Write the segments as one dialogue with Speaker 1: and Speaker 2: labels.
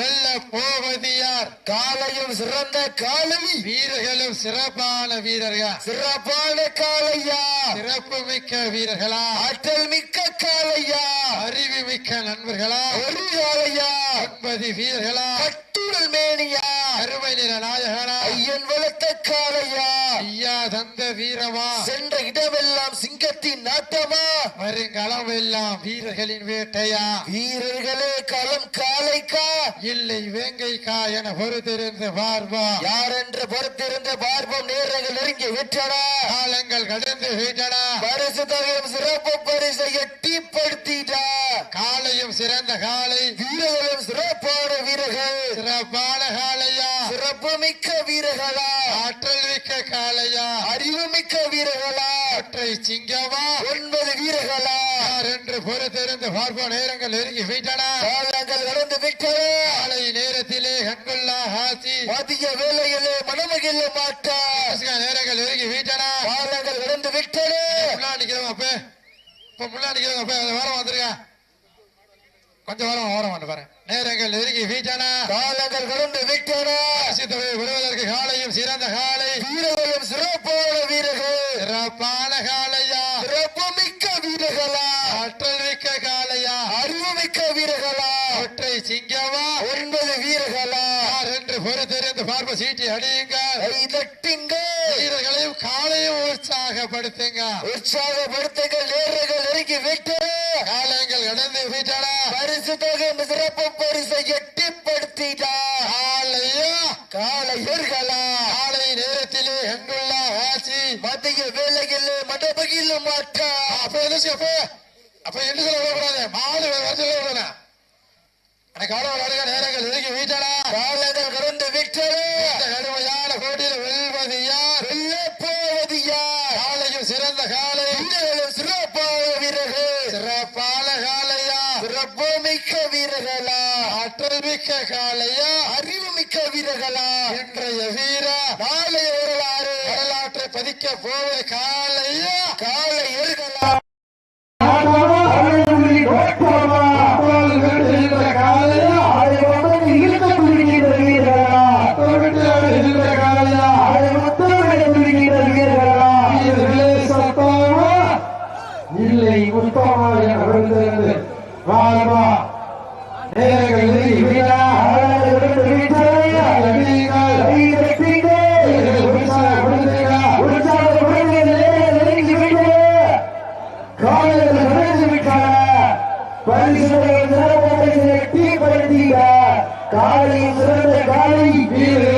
Speaker 1: வெல்ல போவது யார்
Speaker 2: காலையும் சிறந்த காலை
Speaker 1: வீரர்களும் சிறப்பான வீரர்கள்.
Speaker 2: சிறப்பான காலையா
Speaker 1: சிறப்பு மிக்க வீரர்களா.
Speaker 2: ஆற்றல் மிக்க காலையா
Speaker 1: அறிவு மிக்க நண்பர்களா.
Speaker 2: ஒரு காலையா
Speaker 1: ஒன்பது வீரர்களா.
Speaker 2: கட்டுடல் மேனியா.
Speaker 1: அருமை நில நாயகனா.
Speaker 2: ஐயன் வளர்த்த
Speaker 1: காலையா தந்த வீரமா
Speaker 2: சென்ற இடமெல்லாம் சிங்கத்தின் நாட்டமா?
Speaker 1: வருங்களம் எல்லாம் வீரர்களின் வேட்டையா?
Speaker 2: வீரர்களே களம் காளைக்கா
Speaker 1: இல்லை வேங்கைக்கா என பொறுத்திருந்து பார்வா
Speaker 2: யார் என்று பொறுத்திருந்த பார்ப்போம்? நேரங்கள் நெருங்கி விட்டனா.
Speaker 1: காலங்கள் கடந்து விட்டன.
Speaker 2: பரிசு தொகையும் சிறப்பு பரிசை எட்டிப்படுத்திட்டா.
Speaker 1: காலையும் சிறந்த காலை.
Speaker 2: வீரர்களும் சிறப்பான வீரர்கள்.
Speaker 1: சிறப்பான காலையா?
Speaker 2: சிறப்பு மிக்க வீரர்களா?
Speaker 1: ஆற்றல் மிக்க காலையா?
Speaker 2: மிக்க வீரர்களா?
Speaker 1: ஒற்றை சிங்கமா
Speaker 2: ஒன்பது வீரர்களா?
Speaker 1: என்று பொறுத்திருந்து பார்ப்போம். நேரங்கள் நெருங்கி விட்டன
Speaker 2: காலங்கள் நடந்து விட்டன
Speaker 1: காலை நேரத்திலே கண்கொள்ளா ஆசி
Speaker 2: மதிய வேலையிலே மனமகிழ மாட்டா.
Speaker 1: நேரங்கள் நெருங்கி விட்டன
Speaker 2: காலங்கள் நடந்து விட்டன
Speaker 1: முன்னாடி நிக்கிறவங்க அப்ப. இப்ப முன்னாடி நிக்கிறவங்க அப்ப. வாரம் வந்துருங்க கொஞ்சம் வாரம் வாரம் வந்து பாரு நேரங்கள் நெருங்கி வீட்டான.
Speaker 2: காலங்கள் கடந்து விட்டன.
Speaker 1: தொகை விடுவதற்கு காலையும் சிறந்த காலை.
Speaker 2: வீரர்களும் சிறப்பான வீரர்கள்.
Speaker 1: சிறப்பான காலையா.
Speaker 2: சிறப்பு மிக்க வீரர்களா.
Speaker 1: ஆற்றல் மிக்க காலையா.
Speaker 2: அறிவு மிக்க வீரர்களா.
Speaker 1: ஒற்றை சிங்கமா.
Speaker 2: ஒன்பது வீரர்களா.
Speaker 1: என்று பொறுத்திருந்து பார்ப்ப சீட்டி அடியுங்க
Speaker 2: கை தட்டுங்க
Speaker 1: வீரர்களையும் காலையும் உற்சாகப்படுத்துங்க.
Speaker 2: உற்சாகப்படுத்துங்கள் நேரங்கள் நெருங்கி விட்டன
Speaker 1: காலங்கள் கடந்து வீட்டான.
Speaker 2: பரிசு தொகை சிறப்பு பரிசை எட்டிப்படுத்திட்டா.
Speaker 1: காலையா?
Speaker 2: காலையர்களா
Speaker 1: காலை நேரத்திலே எங்குள்ள ஆசி
Speaker 2: மதிய வேலையில் மடபகில மாட்டா
Speaker 1: அப்ப என்ன அப்ப? அப்ப என்ன சொல்ல விடக்கூடாது? மாடு வரச்சல விடணும் எனக்கு காலம் வருக நேரங்கள் நெருங்கி வீட்டடா
Speaker 2: காலங்கள் கடந்து விட்டன
Speaker 1: இந்த கடுமையான போட்டியில் வெல்வது யார்
Speaker 2: வெல்ல போவது யார்
Speaker 1: காலையும் சிறந்த காலை
Speaker 2: வீரர்களும் சிறப்பான வீரர்கள்
Speaker 1: சிறப்பான காலையா
Speaker 2: சிறப்பு மிக்க வீரர்களா
Speaker 1: ஆற்றல் மிக்க காளையா
Speaker 2: அறிவு மிக்க வீரர்களா
Speaker 1: இன்றைய வீரா
Speaker 2: நாளைய வரலாறு
Speaker 1: வரலாற்றை பதிக்க போவது காளையா? காளையர்களா
Speaker 2: காலை
Speaker 1: வீரர்கள்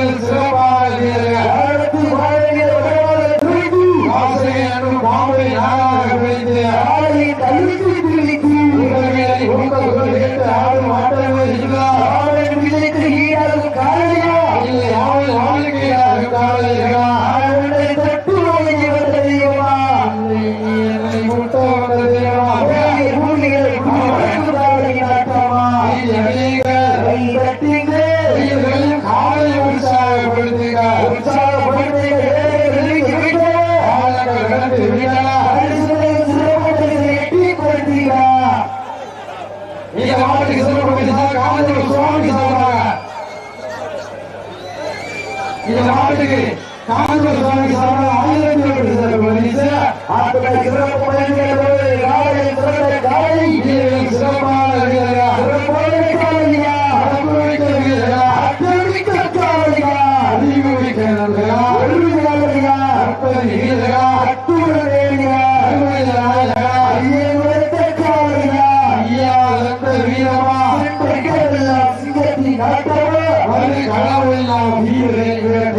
Speaker 2: சிங்கத்தின் நாட்டமா
Speaker 1: ஒரு களமெல்லாம் வீரர்கள்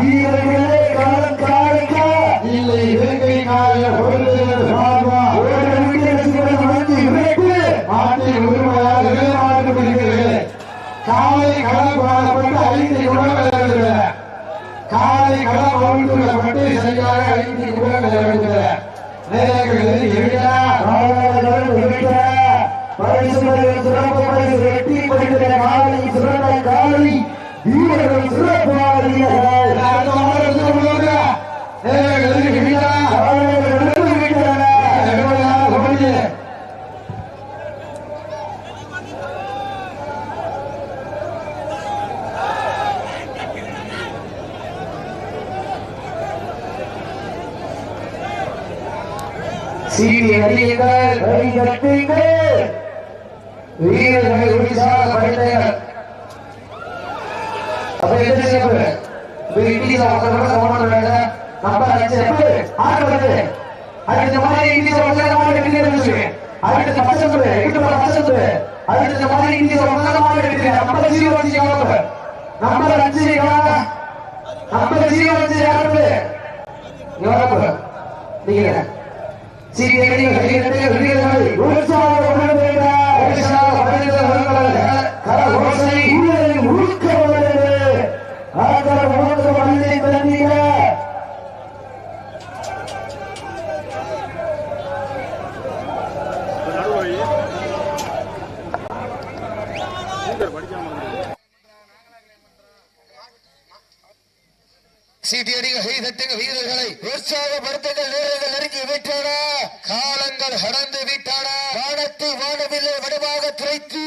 Speaker 2: வீரர்களே காலம் காலைக்கா
Speaker 1: இல்லை இலங்கை காய பொருள் வாழ்வா
Speaker 2: ஒரு
Speaker 1: உரிமையாக காலை களம் பாடப்பட்டு ஐந்து உணவு காலை களம் சரியாக ஐந்து உணவு எளிதா
Speaker 2: சிறப்பு கொண்டிருக்கிற மாலை சிறந்த காலை வீரர்கள் சிறப்பாக சிறிய
Speaker 1: வீரர்கள் எளிதா
Speaker 2: காலாளர்கள் அப்ப என்ன செய்யப்படு இங்கிலீஷ் அவங்க கவனம் வேண்டாம் நம்ம அஞ்சு ஆறு வருது அதுக்கு இந்த மாதிரி இங்கிலீஷ் அவங்க மாடு எடுக்கிறேன் அடுத்த பச்சை சொல்லு எட்டு பச்சை சொல்லு இந்த மாதிரி இங்கிலீஷ் நம்ம ஜீரோ நம்ம அஞ்சு நம்ம ஜீரோ நீங்க சிறிய அடிங்க கை கரகோசை
Speaker 3: சீட்டி அடிங்க கை தட்டுங்க வீரர்களை உற்சாகப்படுத்துங்கள் வீரர்கள் நெருங்கி விட்டன காலங்கள் கடந்து விட்டன வானத்தை வானவில்லை வடுவாக துரைத்து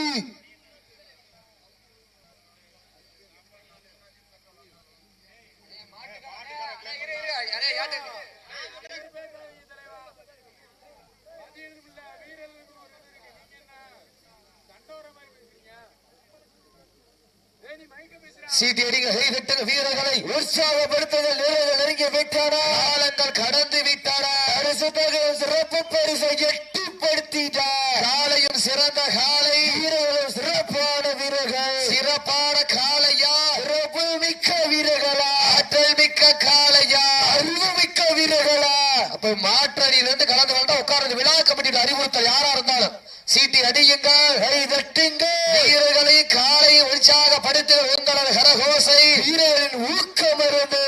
Speaker 3: சீட்டி அடிங்க கை தட்டுங்க வீரர்களை உற்சாகப்படுத்துங்கள் வீரர்கள் நெருங்கி விட்டன காலங்கள் கடந்து விட்டன பரிசு தொகை சிறப்பு பரிசை எட்டுப்படுத்திட்ட காலையும் சிறந்த காலை. வீரர்களும் சிறப்பான வீரர்கள் சிறப்பான காலையா? சிறப்பு மிக்க வீரர்களா ஆற்றல் மிக்க காலையா? அறிவு மிக்க வீரர்களா அப்ப மாற்றணியிலிருந்து கலந்து கொண்டா உட்கார்ந்து விழா கமிட்டியோட அறிவுறுத்தல் யாரா இருந்தாலும் சீட்டி அடியுங்கள். கை தட்டுங்கள். வீரர்களை காலை உற்சாகப்படுத்த உங்களது கரகோசை வீரர்களின் ஊக்கம் இருந்து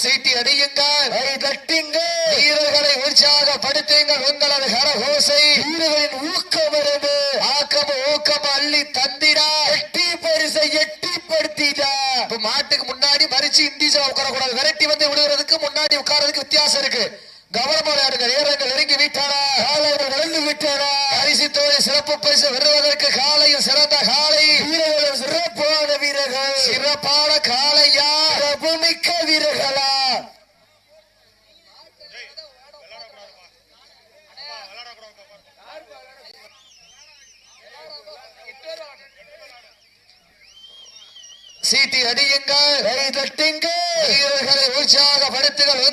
Speaker 3: சீட்டி அடியுங்கள் கை தட்டுங்கள். வீரர்களை உற்சாகப்படுத்துங்கள். உங்களது கரகோசை. வீரர்களின் ஊக்கம் இருந்து ஆக்கம் ஊக்கம் அள்ளி தந்தி எட்டி பரிசை எட்டிப்படுத்திடா இப்ப மாட்டுக்கு முன்னாடி மறிச்சு இண்டிசா உட்கார கூடாது விரட்டி வந்து விடுறதுக்கு முன்னாடி உட்கார்றதுக்கு வித்தியாசம் இருக்கு கவனமா விளையாடுங்க நேரங்கள் நெருங்கி விட்டாரா காலைகள் விழுந்து விட்டாரா பரிசு தொகை சிறப்பு பரிசு பெறுவதற்கு காலையில் சிறந்த காலை வீரர்களும் சிறப்பான வீரர்கள் சிறப்பான காலையா சிறப்பு மிக்க வீரர்களா சீட்டி அடியுங்கள் கை தட்டுங்கள் வீரர்களை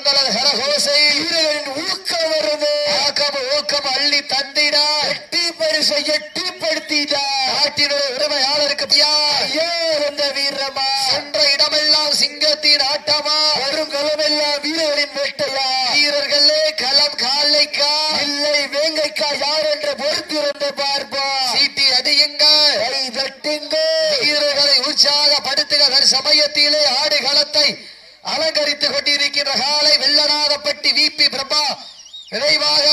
Speaker 3: கரகோசை வீரர்களின் ஊக்கம் வருது ஆக்கம் ஊக்கம் அள்ளி தந்திடா எட்டி பரிசை எட்டிப்படுத்திடா நாட்டினுடைய உரிமையாளருக்கு ஐயா ஐயா இந்த வீரமா சென்ற இடமெல்லாம் சிங்கத்தின் ஆட்டமா வரும் களமெல்லாம் வீரர்களின் வெட்டையா வீரர்களே களம் காலைக்கா இல்லை வேங்கைக்கா யார் என்று பொறுத்திருந்து பார்ப்போம் சீட்டி அடியுங்கள் கை தட்டுங்கள் வீரர்களை உற்சாகப்படுத்துகிற சமயத்திலே ஆடு களத்தை அலங்கரித்துக் கொண்டிருக்கின்ற காலை வெள்ளநாதப்பட்டி விபி பிரபா நினைவாக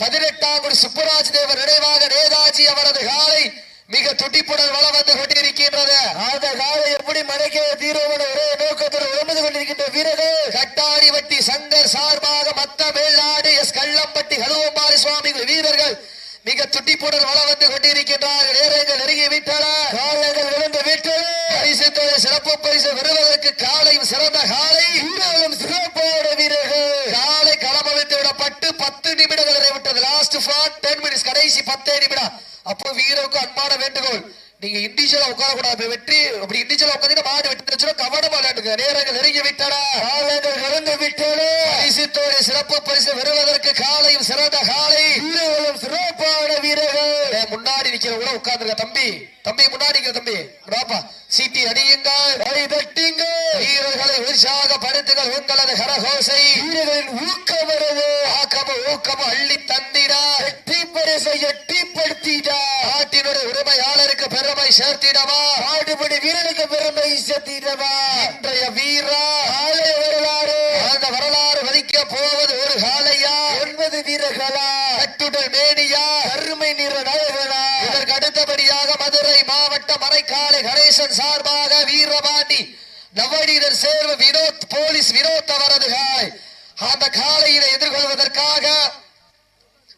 Speaker 3: பதினெட்டாம் குடி சுப்புராஜ் தேவர் நினைவாக நேதாஜி அவரது காலை மிக துடிப்புடன் வளம் வந்து கொண்டிருக்கின்றது அந்த காலை எப்படி மறைக்க தீர்வன ஒரே நோக்கத்தில் உழந்து கொண்டிருக்கின்ற வீரர்கள் கட்டாடி வட்டி சங்கர் சார்பாக மத்த மேல்நாடு எஸ் கள்ளம்பட்டி ஹலுவம்பாரி சுவாமிகள் வீரர்கள் மிக துடிப்புடன் வளம் வந்து கொண்டிருக்கின்றார்கள் நேரங்கள் நெருங்கி விட்டன காலங்கள் விழுந்து விட்டன பரிசு தொகை சிறப்பு பரிசு பெறுவதற்கு காலையும் சிறந்த காலை வீரர்களும் சிறப்பான வீரர்கள் காலை களமளித்து விடப்பட்டு பத்து நிமிடங்கள் நிறைவிட்டது லாஸ்ட் ஃபார் டென் மினிட்ஸ் கடைசி பத்தே நிமிடம் அப்போ வீரருக்கு அன்பான வேண்டுகோள் நீங்க இண்டிவிஜுவலா உட்கார கூடாது வெற்றி அப்படி இண்டிவிஜுவலா உட்காந்து மாடு வெட்டி விளையாடுங்க நேரங்கள் நெருங்கி விட்டன காலங்கள் கடந்து விட்டன பரிசுத்தோடு சிறப்பு பரிசு பெறுவதற்கு காலையும் சிறந்த காலை. வீரர்களும் சிறப்பான வீரர்கள். முன்னாடி நிக்கிறவங்க உட்கார்ந்துருக்க தம்பி. தம்பி முன்னாடி நிக்கிற தம்பி. ராப்பா சீட்டி கை தட்டுங்கள். வீரர்களை உற்சாகப்படுத்துங்கள் உங்களது கரகோசை. வீரர்களின் ஊக்கம் வருது ஆக்கம் ஊக்கம் அள்ளி தந்திடா எட்டி பரிசை எட்டிப்படுத்திடா நாட்டினுடைய உரிமையாளருக்கு பெருமை சேர்த்திடவா ஆடுபடி வீரனுக்கு பெருமை சேர்த்திடவா இன்றைய வீரா ஆலய வரலாறு அந்த வரலாறு வதிக்க போவது ஒரு காலையா வீரர்களா கட்டுடல் மேனியா கருமை நிற நாயகனா இதற்கு அடுத்தபடியாக மதுரை மாவட்ட மறைக்காலை கணேசன் சார்பாக வீரபாண்டி நவநீதர் சேர்வு வினோத் போலீஸ் வினோத் அவரது காலை. அந்த காலையினை எதிர்கொள்வதற்காக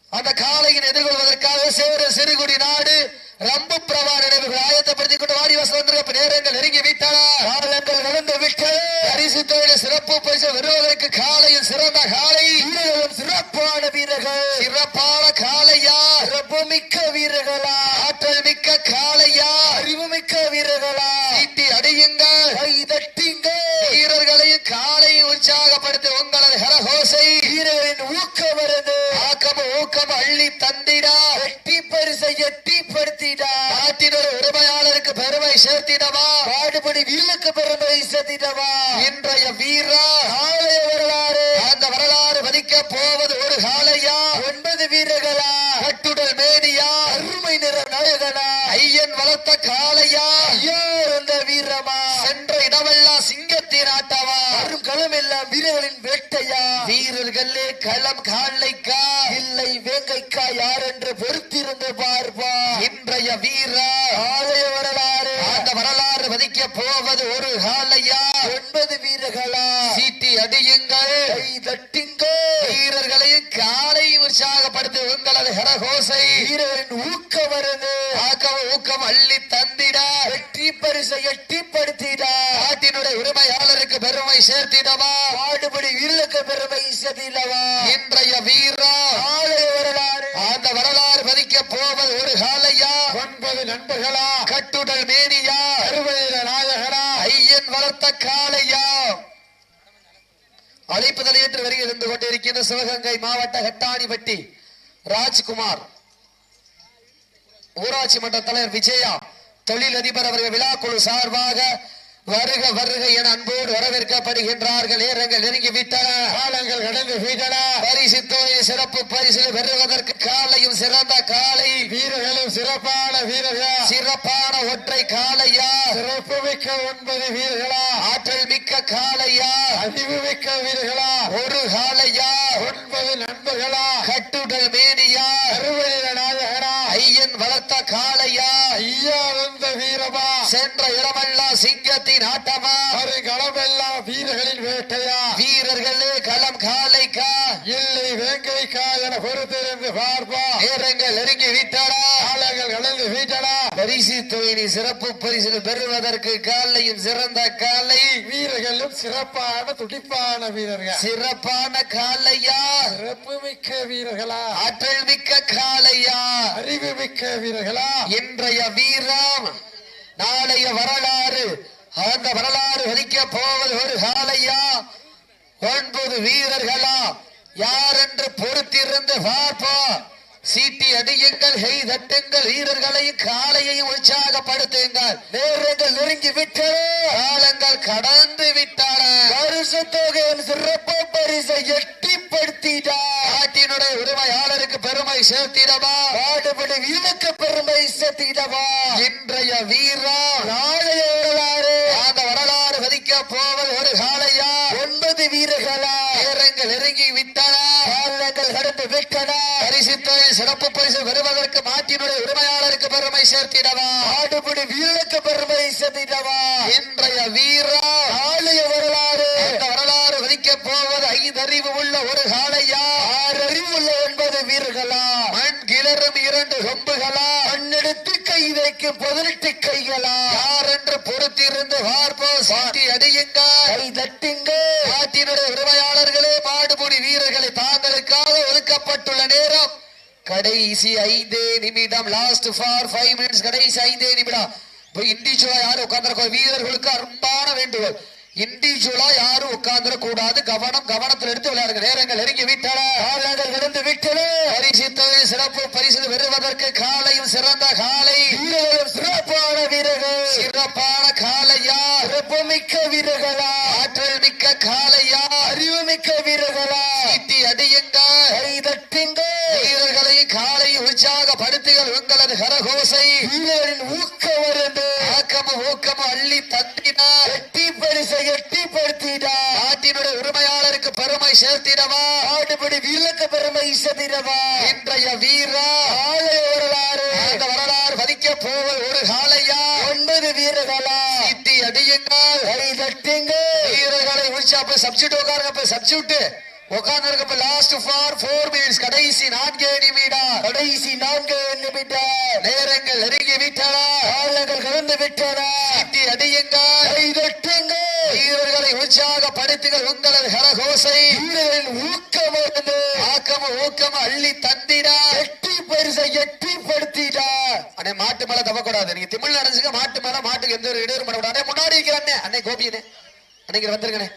Speaker 3: அந்த காலையின் எதிர்கொள்வதற்காக சேர சிறுகுடி நாடு ரம்பு பிரபா நினைவுகள் ஆயத்தப்படுத்திக் கொண்டு வாடி வசம் நேரங்கள் நெருங்கி விட்டன. நடந்து விட்டன. சிறப்பு பரிசு வருவதற்கு காலையில் சிறந்த காலை. சிறப்பான வீரர்கள். சிறப்பான காலையா? சிறப்பு மிக்க வீரர்களா? ஆற்றல் மிக்க காலையா? அறிவு மிக்க வீரர்களா? சீட்டி அடியுங்கள். கை தட்டி வீரா காளைய வரலாறு. அந்த வரலாறு மதிக்க போவது ஒரு காளையா? ஒன்பது வீரர்களா? கட்டுடல் மேனியா? அருமை நிற நாயகனா? ஐயன் வளர்த்த காளையா? ஐயா இருந்த வீரமா? சென்ற இடமெல்லாம் சிங்கத்தின் ஆட்டவா? வரும் களம் எல்லாம் வீரர்களின் வேட்டையா? வீரர்களே களம் காளைக்கா இல்லை வேங்கைக்கா யார் என்று பொறுத்திருந்து பார்ப்பா இன்றைய வீரா ஆலய வரலாறு அந்த வரலாறு மதிக்க போவது ஒரு காளையா ஒன்பது வீரர்களா சீட்டி அடியுங்கள் கை தட்டுங்கள் வீரர்களையும் காலை உற்சாகப்படுத்த உங்களது ஹரகோசை வீரரின் ஊக்கம் வருது ஆக்கம் ஊக்கம் அள்ளி தந்திட வெற்றி பரிசை எட்டிப்படுத்திட நாட்டினுடைய உரிமையாளருக்கு பெருமை சேர்த்திடவா பாடுபடி வீரருக்கு பெருமை சேர்த்திடவா இன்றைய வீரா ஆலய வரலாறு அந்த வரலாறு மதிக்க போவது ஒரு காலையா ஒன்பது நண்பர்களா கட்டுடல் மேனியா அறுபது நாயகனா ஐயன் வளர்த்த காளையா. அழைப்புதல் ஏற்று வருகை இருந்து கொண்டிருக்கின்ற சிவகங்கை மாவட்ட ஹெட்டாணிப்பட்டி ராஜ்குமார். ஊராட்சி மன்ற தலைவர் விஜயா தொழிலதிபர் அவர்கள் விழாக்குழு சார்பாக வருக வருக என அன்போடு வரவேற்கப்படுகின்றார்கள். நேரங்கள் நெருங்கி விட்டன காலங்கள் கடந்து விட்டன பரிசு தொகை சிறப்பு பரிசில் பெறுவதற்கு காலையும் சிறந்த காலை. வீரர்களும் சிறப்பான வீரர்கள்? சிறப்பான ஒற்றை காளையா சிறப்பு மிக்க ஒன்பது வீரர்களா? ஆற்றல் மிக்க காளையா அறிவு மிக்க வீரர்களா? ஒரு காளையா ஒன்பது நண்பர்களா? கட்டுடல் மேனியா அறுபது நாயகனா ஐயன் வளர்த்த காளையா ஐயா வந்த வீரமா சென்ற இடமெல்லாம் சிங்கத்தின் ஆட்டமா? களமெல்லாம் வீரர்களின் வேட்டையா? வீரர்களே களம் காளைக்கா இல்லை வேங்கைக்கா என பொறுத்திருந்து பார்ப்பா. நேரங்கள் நெருங்கி விட்டடா. காலங்கள் கடந்து விட்டடா. பரிசு தொழிலி சிறப்பு பரிசு பெறுவதற்கு காலையும் சிறந்த காலை. வீரர்களும் சிறப்பான துடிப்பான வீரர்கள். சிறப்பான காலையா? சிறப்பு மிக்க வீரர்களா? ஆற்றல் மிக்க காளையா அறிவு மிக்க வீரர்களா? இன்றைய வீரம் நாளைய வரலாறு அந்த வரலாறு வதிக்க போவது ஒரு காலையா? ஒன்பது வீரர்களா? யார் என்று பொறுத்திருந்து பார்ப்போம். சீட்டி அடியுங்கள் கை தட்டுங்கள் வீரர்களையும் காலையையும் உற்சாகப்படுத்துங்கள். நேரங்கள் நெருங்கி விட்டன காலங்கள் கடந்து விட்டன. பரிசு தொகையின் சிறப்பு பரிசை எட்டிப்படுத்திட்டார் நாட்டினுடைய உரிமையாளருக்கு பெருமை சேர்த்திடவா? பாடுபடி வீரனுக்கு பெருமை சேர்த்திடவா? இன்றைய வீரா நாளைய வரலாறு. அந்த வரலாறு வதிக்க போவது ஒரு காலையா ஒன்பது வீரர்களா நேரங்கள் நெருங்கி விட்டன காலங்கள் கடந்து விட்டன. பரிசு தொகை சிறப்பு பரிசு பெறுவதற்கு நாட்டினுடைய உரிமையாளருக்கு பெருமை சேர்த்திடவா. ஆடுபடி வீரனுக்கு பெருமை சேர்த்திடவா. இன்றைய வீரா ஆலய வரலாறு. அந்த வரலாறு வதிக்க போவது ஐந்து அறிவு உள்ள ஒரு காளையா? ஆறு அறிவு உள்ள ஒன்பது வீரர்களா? மண் கிளறும் இரண்டு கொம்புகளா? மண்ணெடுத்து கை வைக்கும் பதினெட்டு கைகளா? யார் என்று பொறுத்திருந்து பார்ப்போம் சாட்டி அடியுங்க கை தட்டுங்க நாட்டினுடைய உரிமையாளர்களே மாடுபுடி வீரர்களை தாங்களுக்காக ஒதுக்கப்பட்டுள்ள நேரம் கடைசி ஐந்தே நிமிடம் லாஸ்ட் ஃபார் ஃபைவ் மினிட்ஸ் கடைசி ஐந்தே நிமிடம். இப்போ இண்டிவிஜுவலா யாரும் உட்கார்ந்துருக்கோம். வீரர்களுக்கு அன்பான வேண்டுகோள். இண்டிவிஜுவலா யாரும் உட்கார்ந்துட கூடாது கவனம் கவனத்தில் எடுத்து விளையாடுங்க. நேரங்கள் நெருங்கி விட்டன. காலங்கள் கடந்து விட்டன. பரிசு தொகை சிறப்பு. பரிசு பெறுவதற்கு காலையும் சிறந்த காலை. வீரர்களும் சிறப்பான வீரர்கள். சிறப்பான காலையா? சிறப்பு மிக்க வீரர்களா? ஆற்றல் மிக்க காலையா? அறிவு மிக்க வீரர்களா? சீட்டி அடியுங்க. தட்டுங்க. வீரர்களையும் காலை உற்சாகப்படுத்துகள் உங்களது கரகோசை. வீரரின் ஊக்கம் ஆக்கமும் ஊக்கமும் அள்ளி தந்தினா எட்டி பரிசை எட்டிப்படுத்தினா நாட்டினுடைய உரிமையாளருக்கு பெருமை சேர்த்திடவா ஆடுபடி வீரனுக்கு பெருமை சேர்த்திடவா இன்றைய வீரா ஆலய வரலாறு. அந்த வரலாறு வதிக்க போவது ஒரு காலையா ஒன்பது வீரர்களா? சீட்டி அடியுங்கள். கை தட்டுங்க வீரர்களை உற்சாக சப்ஜெக்ட் உட்காருங்க சப்ஜெக்ட் உட்கார்ந்து இருக்க லாஸ்ட் ஃபார் ஃபோர் மினிட்ஸ் கடைசி நான்கு நிமிடம் கடைசி நான்கு நிமிடம் நேரங்கள் நெருங்கி விட்டன காலங்கள் கடந்து விட்டன சீட்டி அடியுங்கள். கை வீரர்களை உற்சாகப்படுத்துங்கள் உங்களது கரகோசை. வீரர்களின் ஊக்கம் வருது ஆக்கமும் ஊக்கம் அள்ளி தந்திடா. எட்டி பரிசை எட்டி படுத்திடா அண்ணே மாட்டு மேல தவக்கூடாது. நீங்க திமிழ் நடந்துச்சுங்க மாட்டு மேல மாட்டுக்கு எந்த ஒரு இடையூறு பண்ணக்கூடாது. முன்னாடி இருக்கிற அண்ணே. அண்ணே கோபியனே. அன்னைக்கு வந்திருக்கனே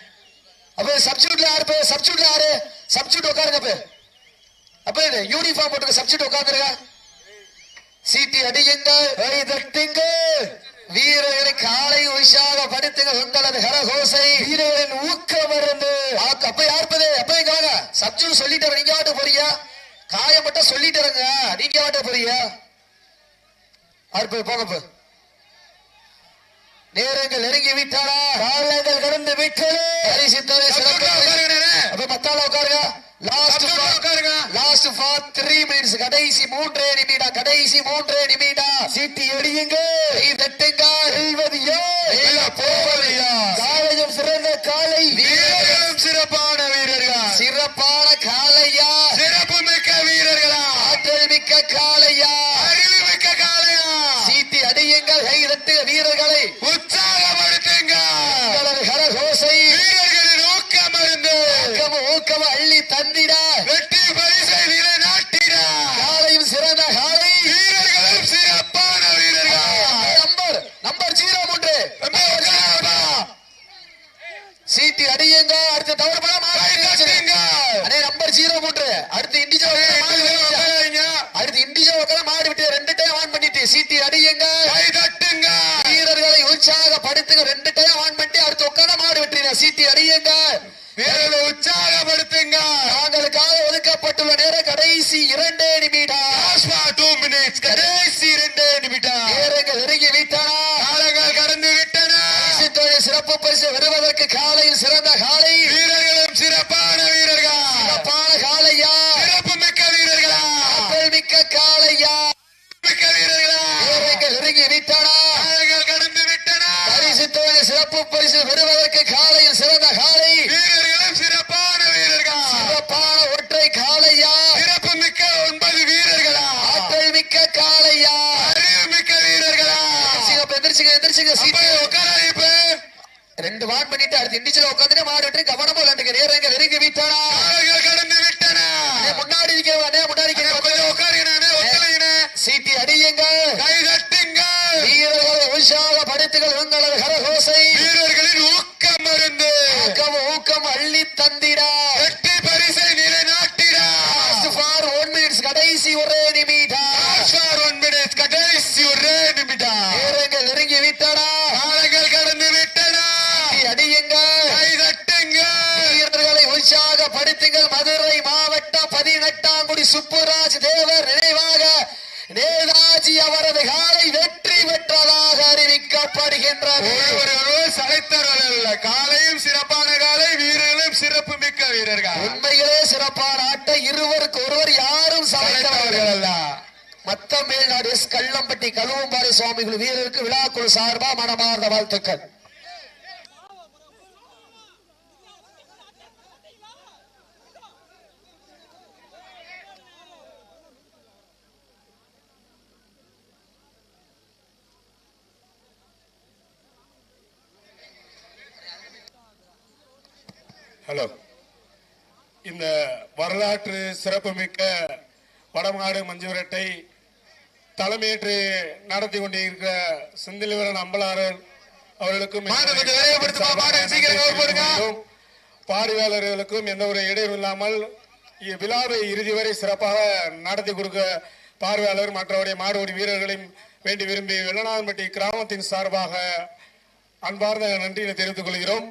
Speaker 3: அப்ப சப்ஸ்டியூட்ல யாரு பேர் சப்ஸ்டியூட்ல யாரு? சப்ஸ்டியூட் உட்காருங்க பேர் அப்ப யூனிஃபார்ம் போட்டுக்க சப்ஸ்டியூட் உட்காந்துருங்க சீட்டி அடியுங்கள். தட்டுங்கள். வீரர்களை காலை உஷாக படுத்துங்க உங்களது ஹரகோசை வீரர்களின் ஊக்கம் ஆக்கு- அப்ப யாருப்பது? அப்ப இங்க வாங்க. சப்ஜூட் சொல்லிட்டு நீங்க வாட்ட போறியா காய மட்டும் சொல்லிட்டு இருங்க. நீங்க வாட்ட போறியா யாருப்பது போங்க போ. நேரங்கள் நெருங்கி விட்டாரா காலங்கள் கடந்து விட்டது. மத்தால உட்காருங்க. லாஸ்ட் உட்காருங்க. லாஸ்ட் ஃபார் த்ரீ மினிட்ஸ் கடைசி மூன்றே நிமிடம். கடைசி மூன்றே நிமிடம். சீட்டி எடியுங்க கை தட்டுங்க. வெல்வது யார்? இல்ல போவது யார்? காலையும் சிறந்த காலை வீரர்களும் சிறப்பான வீரர்கள். சிறப்பான காளையா? சிறப்பு மிக்க வீரர்களா? ஆற்றல் மிக்க காளையா? அறிவு மிக்க காளையா? சீட்டி அடியுங்கள் கை தட்டு வீரர்களை ஹரஹோசை வீரர்களின் ஊக்கம் இருந்து ஊக்கம் ஊக்கம் அள்ளி தந்திட வெற்றி பரிசை நிலைநாட்டிட காலையும் சிறந்த காலை வீரர்களும் சிறப்பான வீரர்கள் நம்பர் நம்பர் ஜீரோ மூன்று சீட்டி அடியுங்க அடுத்து தவறு பண்ண மாட்டீங்க அடே நம்பர் ஜீரோ மூன்று அடுத்து இண்டிஜோ அடுத்து இண்டிஜோ உட்கார மாடு விட்டு ரெண்டு டைம் ஆன் பண்ணிட்டு சீட்டி அடியுங்க கை தட்டுங்க வீரர்களை உற்சாகப்படுத்துங்க ரெண்டு டைம் ஆன் பண்ணிட்டு அடுத்து உட்கார மாடு விட்டுறீங்க சீட்டி அடியுங்க வீரர்களை உற்சாகப்படுத்துங்க நாங்களுக்காக ஒதுக்கப்பட்டுள்ள நேரம் கடைசி இரண்டே நிமிடம் டூ மினிட்ஸ் கடைசி இரண்டே நிமிடம் நேரங்கள் நெருங்கி விட்டன காலங்கள் கடந்து விட்டன பரிசுத்தொகை சிறப்பு பரிசு பெறுவதற்கு காலையில் சிறந்த காலை வீரர்களும் சிறப்பான வீரர்கள் சிறப்பான காலையா சிறப்பு மிக்க வீரர்களா ஆற்றல் மிக்க காலையா மிக்க வீரர்களா வீரர்கள் நெருங்கி விட்டன காலங்கள் கடந்து விட்டன பரிசுத்தொகை சிறப்பு பரிசு பெறுவதற்கு காலையில் சிறந்த காலை வீரர்களும் சிறப்பான வீரர்கள் சிறப்பான ஒற்றை காலையா சிறப்பு மிக்க ஒன்பது வீரர்களா ஆற்றல் மிக்க காலையா அறிவு மிக்க வீரர்களா எந்திரிச்சுங்க எந்திரிச்சுங்க சீட்டு உட்கார இப்ப ரெண்டு வாட் பண்ணிட்டு அடுத்து இண்டிச்சுல உட்காந்துட்டு மாடு விட்டு கவனமா விளையாண்டுங்க நேரங்க நெருங்கி விட்டானா கடந்து விட்டன முன்னாடி இருக்கிறவனே முன்னாடி இருக்கிறவன் உட்காருங்க சீட்டி அடியுங்க கை தட்டுங்க வீரர்களை உற்சாகப்படுத்துங்கள் உங்களது கரகோசை வீரர்களின் ஊக்கம் மருந்து ஊக்கம் ஊக்கம் அள்ளி தந்திடா வெற்றி பரிசை நிலைநாட்டிடா ஃபார் ஒன் மினிட்ஸ் கடைசி ஒரே நிமிடம் ஃபார் ஒன் மினிட்ஸ் கடைசி ஒரே நிமிடம் நேரங்கள் நெருங்கி விட்டனா காலங்கள் கடந்து விட்டனா அடியுங்க கை தட்டுங்க வீரர்களை உற்சாகப்படுத்துங்கள் மதுரை மாவட்டம் பதினெட்டாம் சுப்புராஜ் தேவர் நினைவாக நேதாஜி அவரது காலை வெற்றி பெற்றதாக அறிவிக்கப்படுகின்றது.
Speaker 4: சளைத்தவர்கள் அல்ல காலையும் சிறப்பான காலை வீரர்களும் சிறப்பு மிக்க வீரர்கள்.
Speaker 3: உண்மையிலே சிறப்பான ஆட்டை இருவருக்கு ஒருவர் யாரும்
Speaker 4: சளைத்தவர்கள். அல்ல.
Speaker 3: மத்த மேல்நாடு எஸ் கள்ளம்பட்டி கழுவம்பாறை சுவாமிகள் வீரருக்கு விழாக்குழு சார்பா மனமார்ந்த வாழ்த்துக்கள்.
Speaker 4: ஹலோ இந்த வரலாற்று சிறப்புமிக்க வடமாடு மஞ்சுவிரட்டை தலைமையேற்று நடத்தி கொண்டிருக்கிற செந்தில்வரன் அம்பலாரர் அவர்களுக்கும். பார்வையாளர்களுக்கும் எந்த ஒரு இடையூறு இல்லாமல் விழாவை இறுதி வரை சிறப்பாக நடத்தி கொடுக்க பார்வையாளர் மற்றவருடைய மாடுபடி வீரர்களையும் வேண்டி விரும்பி வெள்ளனாம்பட்டி கிராமத்தின் சார்பாக அன்பார்ந்த நன்றியை தெரிவித்துக் கொள்கிறோம்